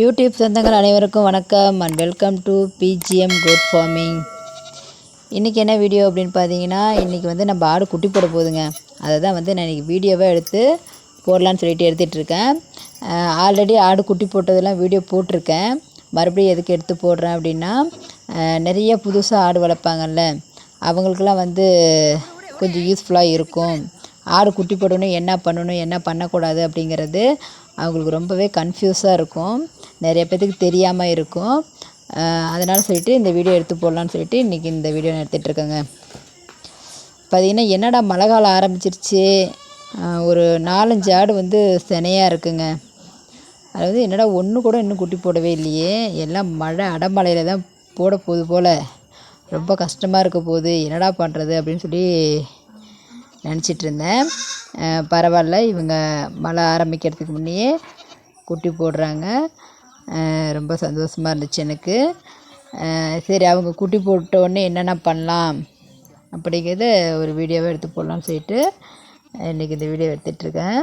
YouTube சொந்தங்கள் அனைவருக்கும் வணக்கம் and welcome to BGM good farming இன்றைக்கி என்ன வீடியோ அப்படின்னு பார்த்தீங்கன்னா இன்றைக்கி வந்து நம்ம ஆடு குட்டி போட போகுதுங்க. அதை தான் வந்து நான் இன்றைக்கி வீடியோவாக எடுத்து போடலான்னு சொல்லிட்டு எடுத்துகிட்ருக்கேன் ஆல்ரெடி ஆடு குட்டி போட்டதெல்லாம் வீடியோ போட்டிருக்கேன். மறுபடியும் எதுக்கு எடுத்து போடுறேன் அப்படின்னா நிறைய புதுசாக ஆடு வளர்ப்பாங்கல்ல அவங்களுக்கெல்லாம் வந்து கொஞ்சம் யூஸ்ஃபுல்லாக இருக்கும். ஆடு குட்டி போடணும் என்ன பண்ணணும் என்ன பண்ணக்கூடாது அப்படிங்கிறது அவங்களுக்கு ரொம்பவே கன்ஃபியூஸாக இருக்கும். நிறைய பேர்த்துக்கு தெரியாமல் இருக்கும். அதனால் சொல்லிட்டு இந்த வீடியோ எடுத்து போடலான்னு சொல்லிட்டு இன்றைக்கி இந்த வீடியோ எடுத்துகிட்ருக்கேங்க பார்த்தீங்கன்னா என்னடா மழை காலம் ஆரம்பிச்சிருச்சு? ஒரு நாலஞ்சு ஆடு வந்து சினையாக இருக்குங்க. அதாவது என்னடா ஒன்று கூட இன்னும் குட்டி போடவே இல்லையே. எல்லாம் மழை அடமழையில் தான் போட போகுது போல். ரொம்ப கஷ்டமாக இருக்க போகுது. என்னடா பண்ணுறது அப்படின்னு சொல்லி நினச்சிட்டு இருந்தேன். பரவாயில்ல. இவங்க மழை ஆரம்பிக்கிறதுக்கு முன்னையே குட்டி போடுறாங்க. ரொம்ப சந்தோஷமாக இருந்துச்சு எனக்கு. சரி அவங்க குட்டி போட்டோடனே என்னென்ன பண்ணலாம் அப்படிங்கிறத ஒரு வீடியோவை எடுத்து போடலாம்னு சொல்லிட்டு இன்றைக்கி இந்த வீடியோ எடுத்துகிட்ருக்கேன்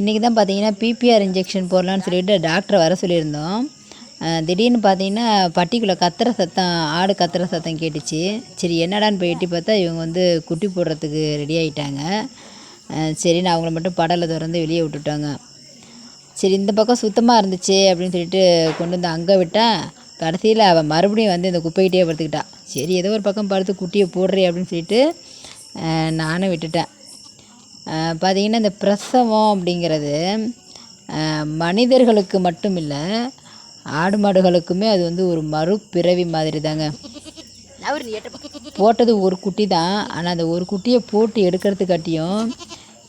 இன்றைக்கி தான் பார்த்தீங்கன்னா பிபிஆர் இன்ஜெக்ஷன் போடலான்னு சொல்லிட்டு டாக்டரை வர சொல்லியிருந்தோம். திடீர்னு பார்த்தீங்கன்னா பட்டிக்குள்ளே கத்துற சத்தம் ஆடு கத்துற சத்தம் கேட்டுச்சு. சரி என்னடான்னு போய் எட்டி பார்த்தா இவங்க வந்து குட்டி போடுறதுக்கு ரெடி ஆகிட்டாங்க சரின்னு அவங்கள மட்டும் படலை திறந்து வெளியே விட்டுட்டாங்க. சரி இந்த பக்கம் சுத்தமாக இருந்துச்சு அப்படின்னு சொல்லிட்டு கொண்டு வந்து அங்கே விட்டால் கடைசியில் அவன் மறுபடியும் வந்து இந்த குப்பைக்கிட்டே படுத்துக்கிட்டா. சரி ஏதோ ஒரு பக்கம் படுத்து குட்டியை போடுறே அப்படின்னு சொல்லிட்டு நானும் விட்டுட்டேன். பார்த்தீங்கன்னா இந்த பிரசவம் அப்படிங்கிறது மனிதர்களுக்கு மட்டும் இல்லை ஆடு மாடுகளுக்குமே அது வந்து ஒரு மறுபிறவி மாதிரி தாங்க போட்டது ஒரு குட்டி தான் ஆனால் அந்த ஒரு குட்டியை போட்டு எடுக்கிறதுக்காட்டியும்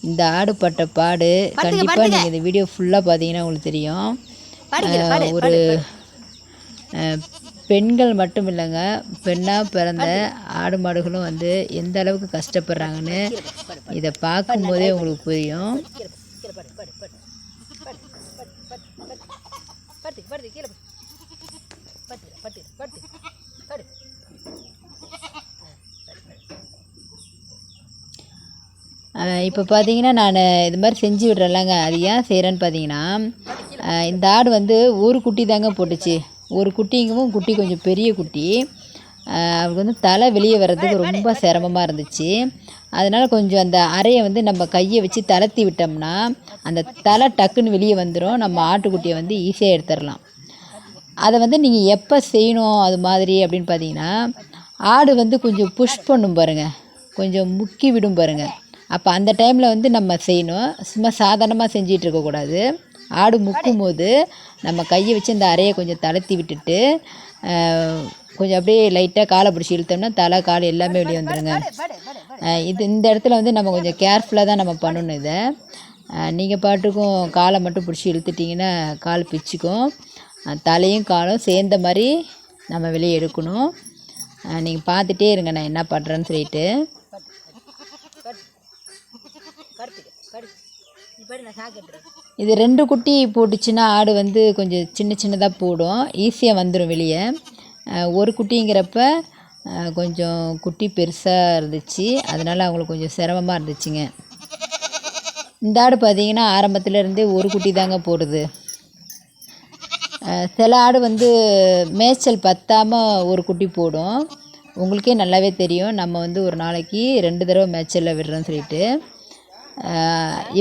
இந்த ஆடு பட்ட பாடு கண்டிப்பாக நீங்கள் இந்த வீடியோ ஃபுல்லாக பார்த்தீங்கன்னா உங்களுக்கு தெரியும். ஒரு பெண்கள் மட்டும் இல்லைங்க. பெண்ணாக பிறந்த ஆடு மாடுகளும் வந்து எந்த அளவுக்கு கஷ்டப்படுறாங்கன்னு இதை பார்க்கும்போதே உங்களுக்கு புரியும். இப்போ பார்த்தீங்கன்னா நான் இது மாதிரி செஞ்சு விடுறேன்லங்க. அது ஏன் செய்கிறேன்னு பார்த்தீங்கன்னா இந்த ஆடு வந்து ஒரு குட்டி தாங்க போட்டுச்சு. ஒரு குட்டிங்கவும் குட்டி கொஞ்சம் பெரிய குட்டி. அவருக்கு வந்து தலை வெளியே வர்றதுக்கு ரொம்ப சிரமமாக இருந்துச்சு. அதனால் கொஞ்சம் அந்த அறையை வந்து நம்ம கையை வச்சு தளர்த்தி விட்டோம்னா அந்த தலை டக்குன்னு வெளியே வந்துடும் நம்ம ஆட்டுக்குட்டியை வந்து ஈஸியாக எடுத்துடலாம். அதை வந்து நீங்கள் எப்போ செய்யணும் அது மாதிரி அப்படின்னு பார்த்தீங்கன்னா ஆடு வந்து கொஞ்சம் புஷ் பண்ணும் பாருங்கள் கொஞ்சம் முக்கி விடும் பாருங்கள் அப்போ அந்த டைமில் வந்து நம்ம செய்யணும். சும்மா சாதாரணமாக செஞ்சிகிட்டு இருக்கக்கூடாது ஆடு முக்கும் போது நம்ம கையை வச்சு அந்த அறையை கொஞ்சம் தளர்த்தி விட்டுட்டு கொஞ்சம் அப்படியே லைட்டாக காலை பிடிச்சி இழுத்தோம்னா தலை கால் எல்லாமே வெளியே வந்துடுங்க இது இந்த இடத்துல வந்து நம்ம கொஞ்சம் கேர்ஃபுல்லாக தான் நம்ம பண்ணணும் இதை. நீங்கள் பாட்டுக்கும் காலை மட்டும் பிடிச்சி இழுத்துட்டிங்கன்னா கால் பிச்சுக்கும். தலையும் காலும் சேர்ந்த மாதிரி நம்ம வெளியே எடுக்கணும். நீங்கள் பார்த்துட்டே இருங்க நான் என்ன பண்ணுறேன்னு சொல்லிட்டு. இது ரெண்டு குட்டி போட்டுச்சுன்னா ஆடு வந்து கொஞ்சம் சின்ன சின்னதாக போடும். ஈஸியாக வந்துடும் வெளியே. ஒரு குட்டிங்கிறப்ப கொஞ்சம் குட்டி பெருசாக இருந்துச்சு. அதனால் அவங்களுக்கு கொஞ்சம் சிரமமாக இருந்துச்சுங்க. இந்த ஆடு பார்த்தீங்கன்னா ஆரம்பத்துலேருந்தே ஒரு குட்டி தாங்க போடுது. சில ஆடு வந்து மேய்ச்சல் பத்தாமல் ஒரு குட்டி போடும். உங்களுக்கே நல்லாவே தெரியும். நம்ம வந்து ஒரு நாளைக்கு ரெண்டு தடவை மேய்ச்சலில் விடுறோம்னு சொல்லிட்டு.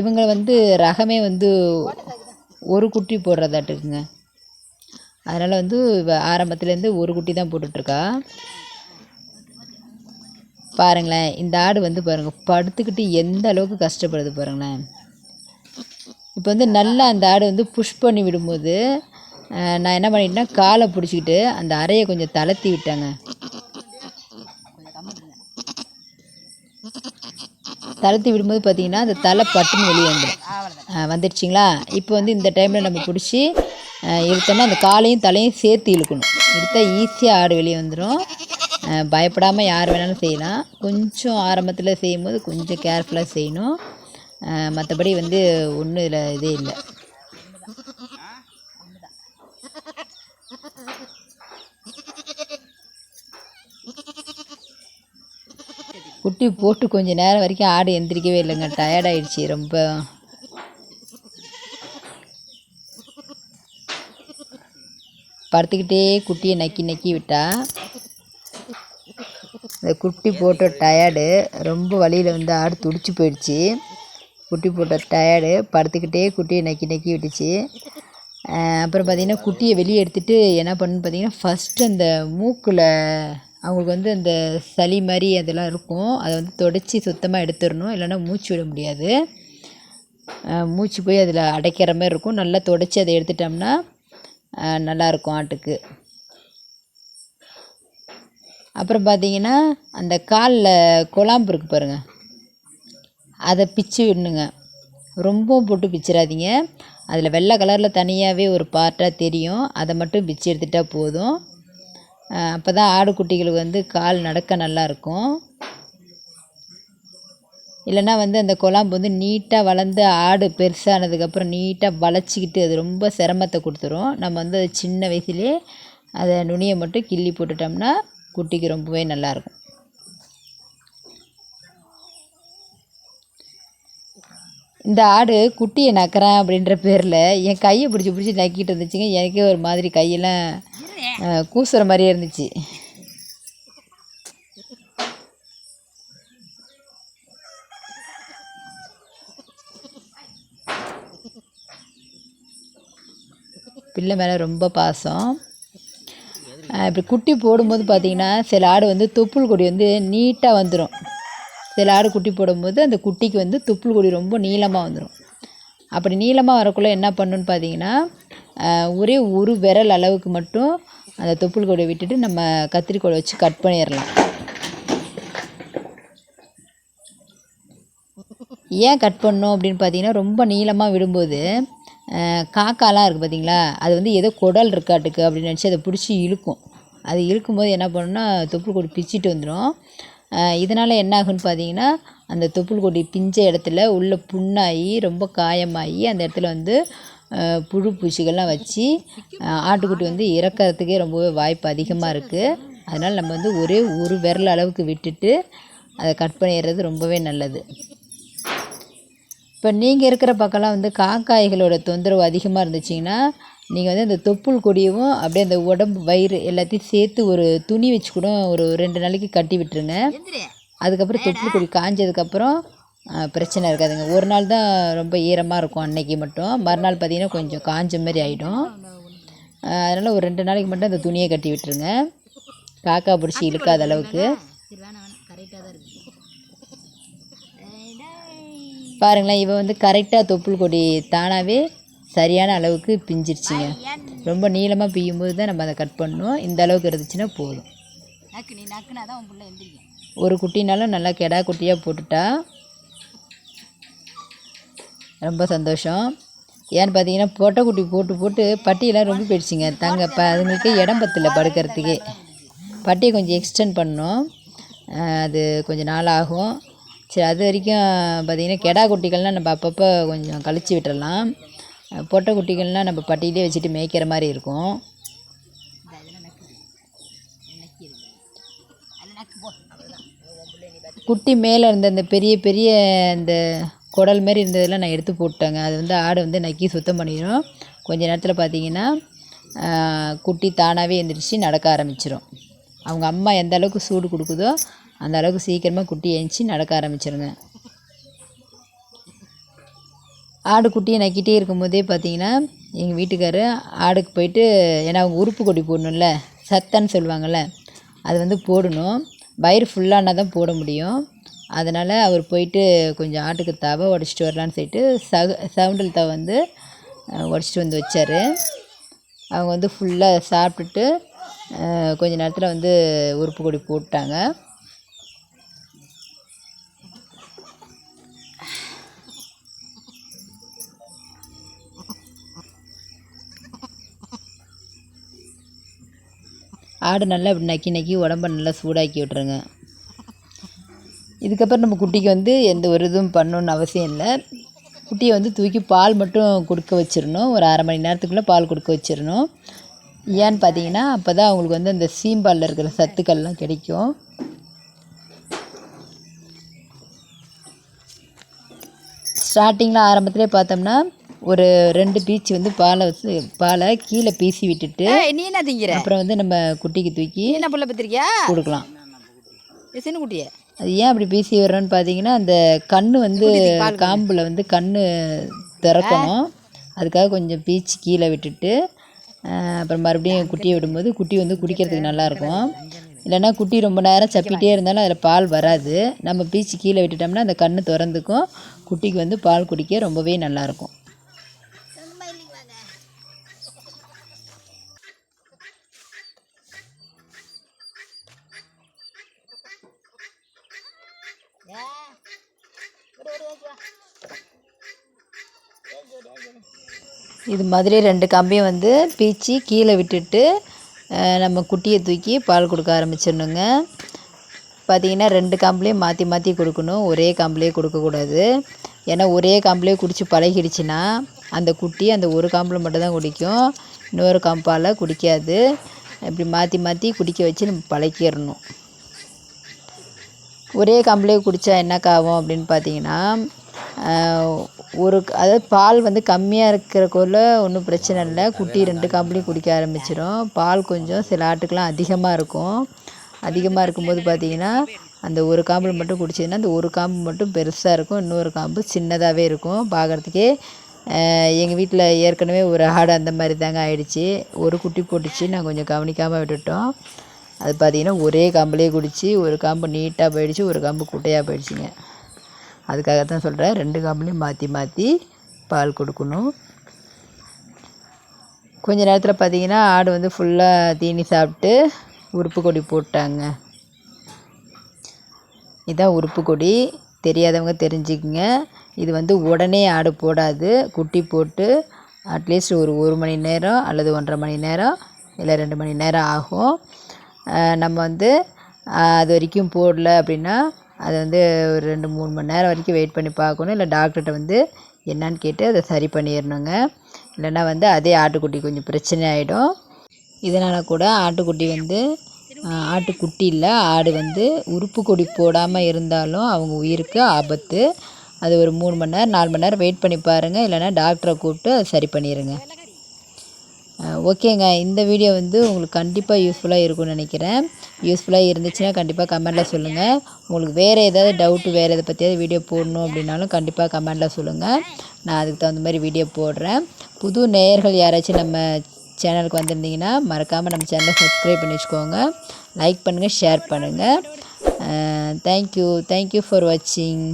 இவங்க வந்து ரகமே வந்து ஒரு குட்டி போடுறதாட்டுக்குங்க. அதனால் வந்து ஆரம்பத்துலேருந்து ஒரு குட்டி தான் போட்டுட்ருக்கா. பாருங்களேன் இந்த ஆடு வந்து பாருங்கள் படுத்துக்கிட்டு எந்த அளவுக்கு கஷ்டப்படுது பாருங்களேன். இப்போ வந்து நல்லா அந்த ஆடு வந்து புஷ் பண்ணி விடும்போது நான் என்ன பண்ணிட்டேன்னா காலை பிடிச்சிக்கிட்டு அந்த அறையை கொஞ்சம் தளர்த்தி விட்டேங்க. தளர்த்தி விடும்போது பார்த்தீங்கன்னா அந்த தலை பட்டுன்னு வெளியே வந்துடும். வந்துடுச்சிங்களா? இப்போ வந்து இந்த டைமில் நம்ம பிடிச்சி இழுத்தோம்னா அந்த காலையும் தலையும் சேர்த்து இழுக்கணும். இழுத்தால் ஈஸியாக ஆடு வெளியே வந்துடும். பயப்படாமல் யார் வேணாலும் செய்யலாம். கொஞ்சம் ஆரம்பத்தில் செய்யும்போது கொஞ்சம் கேர்ஃபுல்லாக செய்யணும். மற்றபடி வந்து ஒன்றும் இதில் இதே இல்லை. குட்டி போட்டு கொஞ்சம் நேரம் வரைக்கும் ஆடு எந்திரிக்கவே இல்லைங்க. டயர்ட் ரொம்ப. படுத்துக்கிட்டே குட்டியை நக்கி நக்கி விட்டா. இந்த குட்டி போட்ட டயர்டு ரொம்ப வழியில் வந்து ஆடு துடிச்சு போயிடுச்சு. குட்டி போட்ட டயர்டு படுத்துக்கிட்டே குட்டியை நக்கி நக்கி விட்டுச்சு. அப்புறம் பார்த்திங்கன்னா குட்டியை வெளியே எடுத்துகிட்டு என்ன பண்ணுன்னு பார்த்தீங்கன்னா ஃபஸ்ட்டு அந்த மூக்கில் அவங்களுக்கு வந்து அந்த சளி மாதிரி அதெல்லாம் இருக்கும். அதை வந்து தொடச்சி சுத்தமாக எடுத்துடணும். இல்லைன்னா மூச்சு விட முடியாது. மூச்சு போய் அதில் அடைக்கிற மாதிரி இருக்கும். நல்லா தொடச்சி அதை எடுத்துட்டோம்னா நல்லாயிருக்கும் ஆட்டுக்கு. அப்புறம் பார்த்தீங்கன்னா அந்த காலில் குழாம்பு இருக்கு பாருங்கள் அதை பிச்சு விடணுங்க. ரொம்பவும் போட்டு பிச்சிடாதீங்க. அதில் வெள்ளை கலரில் தனியாகவே ஒரு பார்ட்டாக தெரியும். அதை மட்டும் பிச்சு எடுத்துட்டால் போதும். அப்போ தான் ஆடுக்குட்டிகளுக்கு வந்து கால் நடக்க நல்லாயிருக்கும் இல்லைன்னா வந்து அந்த குழாம்பு வந்து நீட்டாக வளர்ந்து ஆடு பெருசானதுக்கப்புறம் நீட்டாக வளைச்சிக்கிட்டு அது ரொம்ப சிரமத்தை கொடுத்துரும். நம்ம வந்து அது சின்ன வயசுலேயே அதை நுனியை மட்டும் கிள்ளி போட்டுட்டோம்னா குட்டிக்கு ரொம்பவே நல்லாயிருக்கும் இந்த ஆடு குட்டியை நக்கிறேன் அப்படின்ற பேரில் என் கையை பிடிச்சி பிடிச்சி நக்கிட்டு இருந்துச்சுங்க. எனக்கே ஒரு மாதிரி கையெல்லாம் கூசுகிற கூசுற மாதிரியே இருந்துச்சு. பிள்ளை மேலே ரொம்ப பாசம். இப்படி குட்டி போடும்போது பார்த்தீங்கன்னா சில ஆடு வந்து தொப்புள் கொடி வந்து நீட்டாக வந்துடும் சில ஆடு குட்டி போடும்போது அந்த குட்டிக்கு வந்து தொப்புள் கொடி ரொம்ப நீளமாக வந்துடும் அப்படி நீளமாக வரக்குள்ளே என்ன பண்ணுன்னு பார்த்தீங்கன்னா ஒரே ஒரு விரல் அளவுக்கு மட்டும் அந்த தொப்புள் கொடியை விட்டுட்டு நம்ம கத்திரிக்கோலை வச்சு கட் பண்ணிடலாம். ஏன் கட் பண்ணோம் அப்படின்னு பார்த்தீங்கன்னா ரொம்ப நீளமாக விடும்போது காக்காலாம் இருக்குது பார்த்தீங்களா? அது வந்து ஏதோ குடல் இருக்காட்டுக்கு அப்படின்னு நினச்சி அதை பிடிச்சி இழுக்கும். அது இழுக்கும்போது என்ன பண்ணுன்னா தொப்புள் கொடி பிச்சுட்டு வந்துடும் இதனால் என்ன ஆகுன்னு பார்த்தீங்கன்னா அந்த தொப்புள் கொடி பிஞ்ச இடத்துல உள்ள புண்ணாகி ரொம்ப காயமாகி அந்த இடத்துல வந்து புழு பூச்சிகள்லாம் வச்சு ஆட்டுக்குட்டி வந்து இறக்கறதுக்கே ரொம்பவே வாய்ப்பு அதிகமாக இருக்குது அதனால் நம்ம வந்து ஒரே ஒரு விரல் அளவுக்கு விட்டுட்டு அதை கட் பண்ணிடுறது ரொம்பவே நல்லது. இப்போ நீங்கள் இருக்கிற பக்கம்லாம் வந்து காக்காய்களோட தொந்தரவு அதிகமாக இருந்துச்சிங்கன்னா நீங்கள் வந்து அந்த தொப்புள் கொடியவும் அப்படியே அந்த உடம்பு வயிறு எல்லாத்தையும் சேர்த்து ஒரு துணி வச்சு கூட ஒரு ரெண்டு நாளைக்கு கட்டி விட்டுருங்க. அதுக்கப்புறம் தொப்புள் கொடி காஞ்சதுக்கப்புறம் பிரச்சனை இருக்காதுங்க. ஒரு நாள் தான் ரொம்ப ஈரமாக இருக்கும் அன்னைக்கு மட்டும். மறுநாள் பார்த்தீங்கன்னா கொஞ்சம் காஞ்ச மாதிரி ஆகிடும் அதனால் ஒரு ரெண்டு நாளைக்கு மட்டும் அந்த துணியை கட்டி விட்டுருங்க. காக்கா பிடிச்சி இழுக்காத அளவுக்கு. பாருங்களேன் இவன் வந்து கரெக்டாக தொப்புள் கொடி தானாகவே சரியான அளவுக்கு பிஞ்சிருச்சுங்க. ரொம்ப நீளமாக பிய்யும்போது தான் நம்ம அதை கட் பண்ணணும். இந்த அளவுக்கு இருந்துச்சுன்னா போதும். ஒரு குட்டினாலும் நல்லா கெடா குட்டியாக போட்டுட்டா ரொம்ப சந்தோஷம். ஏன்னு பார்த்தீங்கன்னா பொட்டை குட்டி போட்டு போட்டு பட்டியெல்லாம் ரொம்ப போயிடுச்சுங்க. தங்க ப அதுங்களுக்கு இடம் பத்தல படுக்கிறதுக்கே. பட்டியை கொஞ்சம் எக்ஸ்டெண்ட் பண்ணோம் அது கொஞ்சம் நாள் ஆகும். சரி அது வரைக்கும் பார்த்தீங்கன்னா கெடா குட்டிகள்லாம் நம்ம அப்பப்போ கொஞ்சம் கழிச்சு விட்டுறலாம். பொட்டை குட்டிகள்லாம் நம்ம பட்டியிலே வச்சுட்டு மேய்க்கிற மாதிரி இருக்கும். குட்டி மேலே இருந்த அந்த பெரிய பெரிய அந்த குடல் மாரி இருந்ததெல்லாம் நான் எடுத்து போட்டேங்க அது வந்து ஆடு வந்து நக்கி சுத்தம் பண்ணிடும் கொஞ்ச நேரத்தில் பார்த்தீங்கன்னா குட்டி தானாகவே எழுந்திரிச்சி நடக்க ஆரம்பிச்சிடும் அவங்க அம்மா எந்த அளவுக்கு சூடு கொடுக்குதோ அந்த அளவுக்கு சீக்கிரமாக குட்டி எழுந்துச்சி நடக்க ஆரம்பிச்சிருங்க. ஆடு குட்டியை நக்கிட்டே இருக்கும்போதே பார்த்தீங்கன்னா எங்கள் வீட்டுக்காரு ஆடுக்கு போயிட்டு ஏன்னா அவங்க உறுப்பு கொடி போடணும்ல சத்தன்னு சொல்லுவாங்கள்ல அது வந்து போடணும். வயிறு ஃபுல்லானா தான் போட முடியும். அதனால் அவர் போயிட்டு கொஞ்சம் ஆட்டுக்கு தவை உடச்சிட்டு வரலான்னு சொல்லிட்டு சக சவுண்டில் தவை வந்து உடச்சிட்டு வந்து வச்சார். அவங்க வந்து ஃபுல்லாக சாப்பிட்டுட்டு கொஞ்ச நேரத்தில் வந்து உறுப்பு கொடி போட்டாங்க. ஆடு நல்லா இப்படி நக்கி நக்கி உடம்ப நல்லா சூடாக்கி விட்ருங்க இதுக்கப்புறம் நம்ம குட்டிக்கு வந்து எந்த ஒரு இதுவும் பண்ணணுன்னு அவசியம் இல்லை. குட்டியை வந்து தூக்கி பால் மட்டும் கொடுக்க வச்சிடணும். ஒரு அரை மணி நேரத்துக்குள்ளே பால் கொடுக்க வச்சிடணும். ஏன்னு பார்த்தீங்கன்னா அப்போ தான் அவங்களுக்கு வந்து அந்த சீம்பாலில் இருக்கிற சத்துக்கள்லாம் கிடைக்கும். ஸ்டார்டிங்கில் ஆரம்பத்திலே பார்த்தோம்னா ஒரு ரெண்டு பீச்சு வந்து பாலை வச்சு பாலை கீழே பீசி விட்டுட்டு நீ என்ன திங்கிற? அப்புறம் வந்து நம்ம குட்டிக்கு தூக்கி என்ன புள்ள பத்திரிக்கியா? கொடுக்கலாம். சின்ன குட்டியே? அது ஏன் அப்படி பீசி விடுறோன்னு பார்த்தீங்கன்னா அந்த கண்ணு வந்து காம்பில் வந்து கண்ணு திறக்கணும். அதுக்காக கொஞ்சம் பீச்சு கீழே விட்டுட்டு அப்புறம் மறுபடியும் குட்டியை விடும்போது குட்டி வந்து குடிக்கிறதுக்கு நல்லாயிருக்கும் இல்லைன்னா குட்டி ரொம்ப நேரம் சப்பிட்டே இருந்தாலும் அதில் பால் வராது. நம்ம பீச்சு கீழே விட்டுட்டோம்னா அந்த கண்ணு திறந்துக்கும். குட்டிக்கு வந்து பால் குடிக்க ரொம்பவே நல்லாயிருக்கும் இது மாதிரி ரெண்டு கம்பியும் வந்து பீச்சி கீழே விட்டுட்டு நம்ம குட்டியை தூக்கி பால் கொடுக்க ஆரம்பிச்சிடணுங்க. பார்த்தீங்கன்னா ரெண்டு காம்புலேயும் மாற்றி மாற்றி கொடுக்கணும். ஒரே காம்புலேயே கொடுக்கக்கூடாது ஏன்னா ஒரே காம்புலேயே குடித்து பழகிடுச்சுன்னா அந்த குட்டி அந்த ஒரு காம்பில் மட்டும்தான் குடிக்கும். இன்னொரு காம்பால் குடிக்காது. இப்படி மாற்றி மாற்றி குடிக்க வச்சு நம்ம பழக்கிடணும் ஒரே கம்பளே குடித்தா என்னக்காகும் அப்படின்னு பார்த்தீங்கன்னா ஒரு அதாவது பால் வந்து கம்மியாக இருக்கிறக்குள்ள ஒன்றும் பிரச்சனை இல்லை. குட்டி ரெண்டு கம்பளையும் குடிக்க ஆரம்பிச்சிடும் பால் கொஞ்சம் சில ஆட்டுக்கெலாம் அதிகமாக இருக்கும். அதிகமாக இருக்கும்போது பார்த்தீங்கன்னா அந்த ஒரு காம்பில் மட்டும் குடிச்சதுன்னா அந்த ஒரு காம்பு மட்டும் பெருசாக இருக்கும். இன்னொரு காம்பு சின்னதாகவே இருக்கும். பார்க்குறதுக்கே எங்கள் வீட்டில் ஏற்கனவே ஒரு ஆடு அந்த மாதிரி தாங்க ஆயிடுச்சு. ஒரு குட்டி போட்டுச்சு. நான் கொஞ்சம் கவனிக்காமல் விட்டுட்டோம். அது பார்த்திங்கன்னா ஒரே காம்புலேயே குடிச்சு ஒரு காம்பு நீட்டாக போயிடுச்சு ஒரு காம்பு குட்டையாக போயிடுச்சுங்க. அதுக்காக தான் சொல்கிறேன் ரெண்டு காம்புலையும் மாற்றி மாற்றி பால் கொடுக்கணும். கொஞ்ச நேரத்தில் பார்த்தீங்கன்னா ஆடு வந்து ஃபுல்லாக தீனி சாப்பிட்டு உறுப்பு கொடி போட்டாங்க. இதுதான் உறுப்பு கொடி. தெரியாதவங்க தெரிஞ்சுக்குங்க. இது வந்து உடனே ஆடு போடாது. குட்டி போட்டு அட்லீஸ்ட் ஒரு ஒரு மணி நேரம் அல்லது ஒன்றரை மணி நேரம் இல்லை ரெண்டு மணி நேரம் ஆகும். நம்ம வந்து அது வரைக்கும் போடல அப்படின்னா அது வந்து ஒரு ரெண்டு மூணு மணி நேரம் வரைக்கும் வெயிட் பண்ணி பார்க்கணும். இல்லை டாக்டர்கிட்ட வந்து என்னன்னு கேட்டு அதை சரி பண்ணிடணுங்க. இல்லைன்னா வந்து அதே ஆட்டுக்குட்டி கொஞ்சம் பிரச்சனை ஆகிடும் இதனால் கூட ஆட்டுக்குட்டி வந்து ஆட்டுக்குட்டி இல்லை ஆடு வந்து உறுப்பு கொடி போடாமல் இருந்தாலும் அவங்க உயிருக்கு ஆபத்து. அது ஒரு மூணு மணி நேரம் நாலு மணி நேரம் வெயிட் பண்ணி பாருங்கள் இல்லைன்னா டாக்டரை கூப்பிட்டு அதை சரி பண்ணிடுங்க ஓகேங்க. இந்த வீடியோ வந்து உங்களுக்கு கண்டிப்பாக யூஸ்ஃபுல்லாக இருக்கும்னு நினைக்கிறேன். யூஸ்ஃபுல்லாக இருந்துச்சுன்னா கண்டிப்பாக கமெண்ட்டில் சொல்லுங்கள் உங்களுக்கு வேறு ஏதாவது டவுட்டு வேறு எதை பற்றியாவது வீடியோ போடணும் அப்படின்னாலும் கண்டிப்பாக கமெண்டில் சொல்லுங்கள் நான் அதுக்கு தகுந்த மாதிரி வீடியோ போடுறேன். புது நேயர்கள் யாராச்சும் நம்ம சேனலுக்கு வந்திருந்தீங்கன்னா மறக்காமல் நம்ம சேனலை சப்ஸ்கிரைப் பண்ணி வச்சுக்கோங்க. லைக் பண்ணுங்கள் ஷேர் பண்ணுங்கள் தேங்க்யூ தேங்க்யூ ஃபார் வாட்சிங்